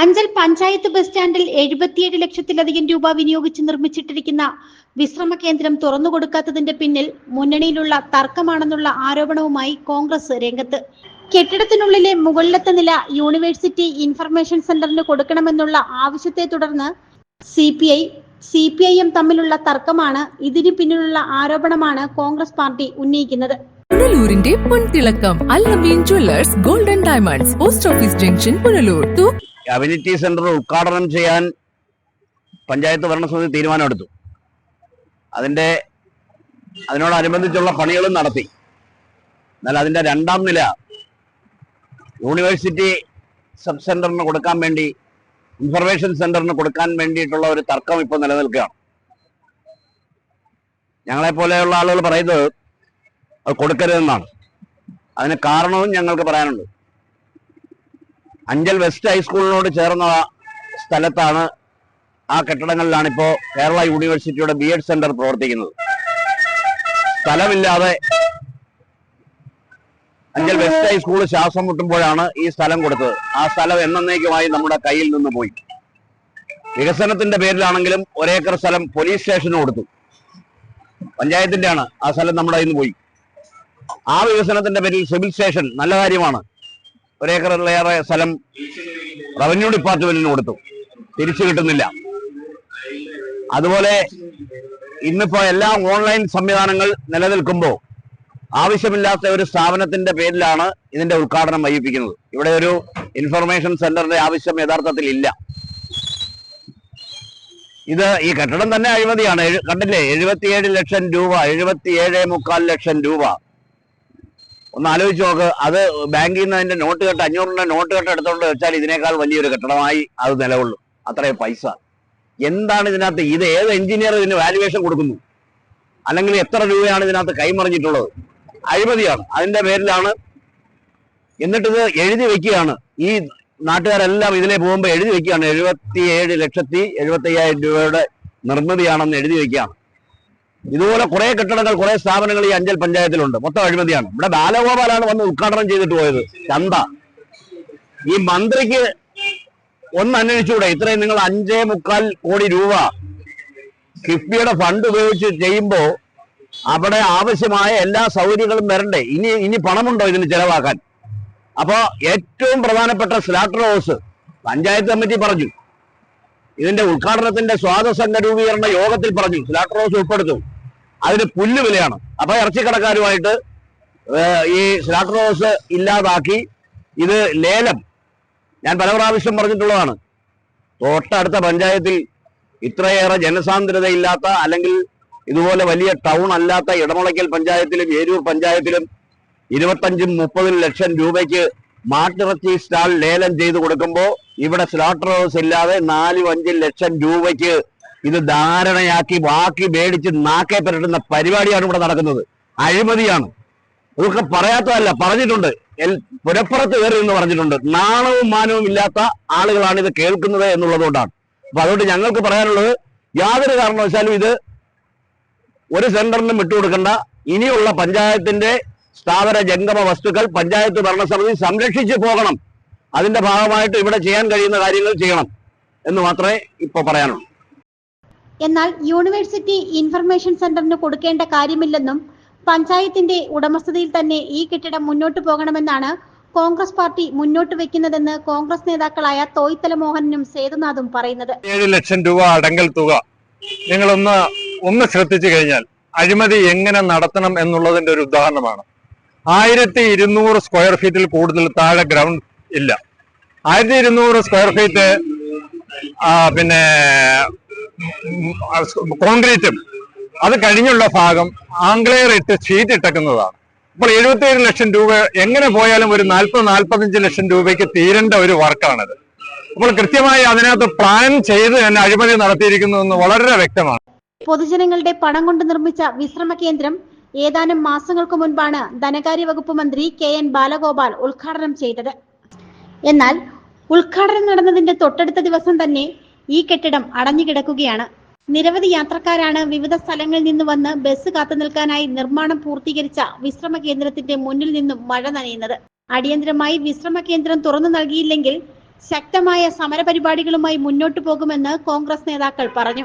Anchal panchayat bus സ്റ്റാൻഡിൽ എഴുപത്തിയേഴ് ലക്ഷത്തിലധികം രൂപ വിനിയോഗിച്ച് നിർമ്മിച്ചിട്ടിരിക്കുന്ന വിശ്രമ കേന്ദ്രം തുറന്നുകൊടുക്കാത്തതിന്റെ പിന്നിൽ മുന്നണിയിലുള്ള തർക്കമാണെന്നുള്ള ആരോപണവുമായി കോൺഗ്രസ് രംഗത്ത്. കെട്ടിടത്തിനുള്ളിലെ മുകളിലത്തെ നില യൂണിവേഴ്സിറ്റി ഇൻഫർമേഷൻ സെന്ററിന് കൊടുക്കണമെന്നുള്ള ആവശ്യത്തെ തുടർന്ന് C P I C P I M തമ്മിലുള്ള തർക്കമാണ് ഇതിന് പിന്നിലുള്ള ആരോപണമാണ് കോൺഗ്രസ് പാർട്ടി ഉന്നയിക്കുന്നത്. പുനലൂരിന്റെ പൊൻതിളക്കം Allameen jewellers golden diamonds post office junction Punalur community centre ഉദ്ഘാടനം ചെയ്യാൻ പഞ്ചായത്ത് ഭരണസമിതി തീരുമാനമെടുത്തു. അതിന്റെ അതിനോടനുബന്ധിച്ചുള്ള പണികളും നടത്തി. എന്നാൽ അതിന്റെ രണ്ടാം നില യൂണിവേഴ്സിറ്റി സബ് സെന്ററിന് കൊടുക്കാൻ വേണ്ടി ഇൻഫർമേഷൻ സെന്ററിന് കൊടുക്കാൻ വേണ്ടിയിട്ടുള്ള ഒരു തർക്കം ഇപ്പോൾ നിലനിൽക്കുകയാണ്. ഞങ്ങളെ പോലെയുള്ള ആളുകൾ പറയുന്നത് അത് കൊടുക്കരുതെന്നാണ്. അതിന് കാരണവും ഞങ്ങൾക്ക് പറയാനുണ്ട്. അഞ്ചൽ വെസ്റ്റ് ഹൈസ്കൂളിനോട് ചേർന്ന സ്ഥലത്താണ് ആ കെട്ടിടങ്ങളിലാണ് ഇപ്പോ കേരള യൂണിവേഴ്സിറ്റിയുടെ ബി എഡ് സെന്റർ പ്രവർത്തിക്കുന്നത്. സ്ഥലമില്ലാതെ അഞ്ചൽ വെസ്റ്റ് ഹൈസ്കൂൾ ശ്വാസം മുട്ടുമ്പോഴാണ് ഈ സ്ഥലം കൊടുത്തത്. ആ സ്ഥലം എന്നേക്കുമായി നമ്മുടെ കയ്യിൽ നിന്ന് പോയി. വികസനത്തിന്റെ പേരിലാണെങ്കിലും ഒരേക്കർ സ്ഥലം പോലീസ് സ്റ്റേഷന് കൊടുത്തു. പഞ്ചായത്തിന്റെയാണ് ആ സ്ഥലം നമ്മുടെ കയ്യിൽ നിന്ന് പോയി. ആ വികസനത്തിന്റെ പേരിൽ സിവിൽ സ്റ്റേഷൻ നല്ല കാര്യമാണ്. ഒരേക്കറിലേറെ സ്ഥലം റവന്യൂ ഡിപ്പാർട്ട്മെന്റിന് കൊടുത്തു. തിരിച്ചു കിട്ടുന്നില്ല. അതുപോലെ ഇന്നിപ്പോ എല്ലാ ഓൺലൈൻ സംവിധാനങ്ങൾ നിലനിൽക്കുമ്പോൾ ആവശ്യമില്ലാത്ത ഒരു സ്ഥാപനത്തിന്റെ പേരിലാണ് ഇതിന്റെ ഉദ്ഘാടനം വൈകിപ്പിക്കുന്നത്. ഇവിടെ ഒരു ഇൻഫർമേഷൻ സെന്ററിന്റെ ആവശ്യം യഥാർത്ഥത്തിൽ ഇല്ല. ഇത് ഈ കെട്ടിടം തന്നെ അഴിമതിയാണ്. കണ്ടില്ലേ? എഴുപത്തിയേഴ് ലക്ഷം രൂപ എഴുപത്തിയേഴ് മുക്കാൽ ലക്ഷം രൂപ. ഒന്ന് ആലോചിച്ച് നോക്ക്. അത് ബാങ്കിൽ നിന്ന് അതിന്റെ നോട്ട് കെട്ട് അഞ്ഞൂറിന്റെ നോട്ട് കെട്ട് എടുത്തോണ്ട് വെച്ചാൽ ഇതിനേക്കാൾ വലിയൊരു കെട്ടിടമായി അത് നിലകൊള്ളും. അത്രയും പൈസ. എന്താണ് ഇതിനകത്ത്? ഇത് ഏത് എഞ്ചിനീയർ ഇതിന് വാല്യുവേഷൻ കൊടുക്കുന്നു? അല്ലെങ്കിൽ എത്ര രൂപയാണ് ഇതിനകത്ത് കൈമറിഞ്ഞിട്ടുള്ളത്? അഴിമതിയാണ്. അതിന്റെ പേരിലാണ്. എന്നിട്ടിത് എഴുതി വെക്കുകയാണ്. ഈ നാട്ടുകാരെല്ലാം ഇതിലെ പോകുമ്പോൾ എഴുതി വെക്കുകയാണ്. എഴുപത്തി ഏഴ് ലക്ഷത്തി എഴുപത്തി അയ്യായിരം രൂപയുടെ നിർമ്മിതിയാണെന്ന് എഴുതി വെക്കുകയാണ്. ഇതുപോലെ കുറെ കെട്ടിടങ്ങൾ കുറെ സ്ഥാപനങ്ങൾ ഈ അഞ്ചൽ പഞ്ചായത്തിലുണ്ട്. മൊത്തം അഴിമതിയാണ്. ഇവിടെ ബാലഗോപാലാണ് വന്ന് ഉദ്ഘാടനം ചെയ്തിട്ട് പോയത്. ചന്ത. ഈ മന്ത്രിക്ക് ഒന്ന് അന്വേഷിച്ചുകൂടെ? ഇത്രയും നിങ്ങൾ അഞ്ചേ മുക്കാൽ കോടി രൂപ കിഫ്ബിയുടെ ഫണ്ട് ഉപയോഗിച്ച് ചെയ്യുമ്പോൾ അവിടെ ആവശ്യമായ എല്ലാ സൗകര്യങ്ങളും വരണ്ടേ? ഇനി ഇനി പണമുണ്ടോ ഇതിന് ചെലവാക്കാൻ? അപ്പോ ഏറ്റവും പ്രധാനപ്പെട്ട സ്ലാറ്റർ ഹൗസ് പഞ്ചായത്ത് കമ്മിറ്റി പറഞ്ഞു. ഇതിന്റെ ഉദ്ഘാടനത്തിന്റെ സ്വാതസംഘ രൂപീകരണ യോഗത്തിൽ പറഞ്ഞു. സ്ലാട്ടർ ഹൗസ് ഉൾപ്പെടുത്തും. അതിന് പുല്ല് വിലയാണ്. അപ്പൊ ഇറച്ചിക്കടക്കാരുമായിട്ട് ഈ സ്ലാട്ടർ ഹൗസ് ഇല്ലാതാക്കി ഇത് ലേലം. ഞാൻ പല പ്രാവശ്യം പറഞ്ഞിട്ടുള്ളതാണ്. തൊട്ടടുത്ത പഞ്ചായത്തിൽ ഇത്രയേറെ ജനസാന്ദ്രതയില്ലാത്ത അല്ലെങ്കിൽ ഇതുപോലെ വലിയ ടൗൺ അല്ലാത്ത ഇടമുളയ്ക്കൽ പഞ്ചായത്തിലും ഏരൂർ പഞ്ചായത്തിലും ഇരുപത്തഞ്ചും മുപ്പതും ലക്ഷം രൂപയ്ക്ക് മാട്ടിറച്ചി സ്റ്റാൾ ലേലം ചെയ്തു കൊടുക്കുമ്പോൾ ഇവിടെ സ്ലോട്ടർ ഹൗസ് ഇല്ലാതെ നാലും അഞ്ചും ലക്ഷം രൂപയ്ക്ക് ഇത് ധാരണയാക്കി ബാക്കി മേടിച്ച് നാക്കെ പെരട്ടുന്ന പരിപാടിയാണ് ഇവിടെ നടക്കുന്നത്. അഴിമതിയാണ്. ഇതൊക്കെ പറയാത്തതല്ല പറഞ്ഞിട്ടുണ്ട്. പുരപ്പുറത്ത് കയറി എന്ന് പറഞ്ഞിട്ടുണ്ട്. നാണവും മാനവും ഇല്ലാത്ത ആളുകളാണ് ഇത് കേൾക്കുന്നത് എന്നുള്ളതുകൊണ്ടാണ്. അപ്പൊ അതുകൊണ്ട് ഞങ്ങൾക്ക് പറയാനുള്ളത് യാതൊരു കാരണവശാലും ഇത് ഒരു സെന്ററിനും വിട്ടുകൊടുക്കേണ്ട. ഇനിയുള്ള പഞ്ചായത്തിന്റെ സ്ഥാപന ജംഗമ വസ്തുക്കൾ പഞ്ചായത്ത് ഭരണസമിതി സംരക്ഷിച്ചു പോകണം. അതിന്റെ ഭാഗമായിട്ട് ഇവിടെ ചെയ്യാൻ കഴിയുന്ന കാര്യങ്ങൾ ചെയ്യണം എന്ന് മാത്രമേ ഇപ്പൊ പറയാനുള്ളൂ. എന്നാൽ യൂണിവേഴ്സിറ്റി ഇൻഫർമേഷൻ സെന്ററിന് കൊടുക്കേണ്ട കാര്യമില്ലെന്നും പഞ്ചായത്തിന്റെ ഉടമസ്ഥതയിൽ തന്നെ ഈ കെട്ടിടം മുന്നോട്ട് പോകണമെന്നാണ് കോൺഗ്രസ് പാർട്ടി മുന്നോട്ട് വെക്കുന്നതെന്ന് കോൺഗ്രസ് നേതാക്കളായ തോയ്ത്തല മോഹനും സേതുനാഥും പറയുന്നത്. ഏഴ് ലക്ഷം രൂപ അടങ്കൽ തുക. നിങ്ങളൊന്ന് ഒന്ന് ശ്രദ്ധിച്ചു കഴിഞ്ഞാൽ അഴിമതി എങ്ങനെ നടത്തണം എന്നുള്ളതിന്റെ ഒരു ഉദാഹരണമാണ്. ആയിരത്തി ഇരുന്നൂറ് സ്ക്വയർ ഫീറ്റിൽ കൂടുതൽ താഴെ ഗ്രൗണ്ട് ഇല്ല. ആയിരത്തി ഇരുന്നൂറ് സ്ക്വയർ ഫീറ്റ് പിന്നെ കോൺക്രീറ്റും അത് കഴിഞ്ഞുള്ള ഭാഗം ആംഗ്ലെയർ ഇട്ട് ഷീറ്റ് ഇട്ടക്കുന്നതാണ്. അപ്പോൾ എഴുപത്തിയേഴ് ലക്ഷം രൂപ എങ്ങനെ പോയാലും ഒരു നാൽപ്പത് നാൽപ്പത്തഞ്ച് ലക്ഷം രൂപയ്ക്ക് തീരേണ്ട ഒരു വർക്കാണത്. അപ്പോൾ കൃത്യമായി അതിനകത്ത് പ്ലാൻ ചെയ്ത് തന്നെ അഴിമതി നടത്തിയിരിക്കുന്നു എന്ന് വളരെ വ്യക്തമാണ്. പൊതുജനങ്ങളുടെ പണം കൊണ്ട് നിർമ്മിച്ച വിശ്രമ കേന്ദ്രം ഏതാനും മാസങ്ങൾക്ക് മുൻപാണ് ധനകാര്യ വകുപ്പ് മന്ത്രി കെ എൻ ബാലഗോപാൽ ഉദ്ഘാടനം ചെയ്തത്. എന്നാൽ ഉദ്ഘാടനം നടന്നതിന്റെ തൊട്ടടുത്ത ദിവസം തന്നെ ഈ കെട്ടിടം അടഞ്ഞുകിടക്കുകയാണ് നിരവധി യാത്രക്കാരാണ് വിവിധ സ്ഥലങ്ങളിൽ നിന്ന് വന്ന് ബസ് കാത്തു നിൽക്കാനായി നിർമ്മാണം പൂർത്തീകരിച്ച വിശ്രമ കേന്ദ്രത്തിന്റെ മുന്നിൽ നിന്നും മഴ നനയുന്നത്. അടിയന്തരമായി വിശ്രമ കേന്ദ്രം തുറന്നു നൽകിയില്ലെങ്കിൽ ശക്തമായ സമരപരിപാടികളുമായി മുന്നോട്ടു പോകുമെന്ന് കോൺഗ്രസ് നേതാക്കൾ പറഞ്ഞു.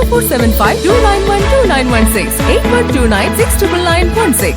04752912916 8129699916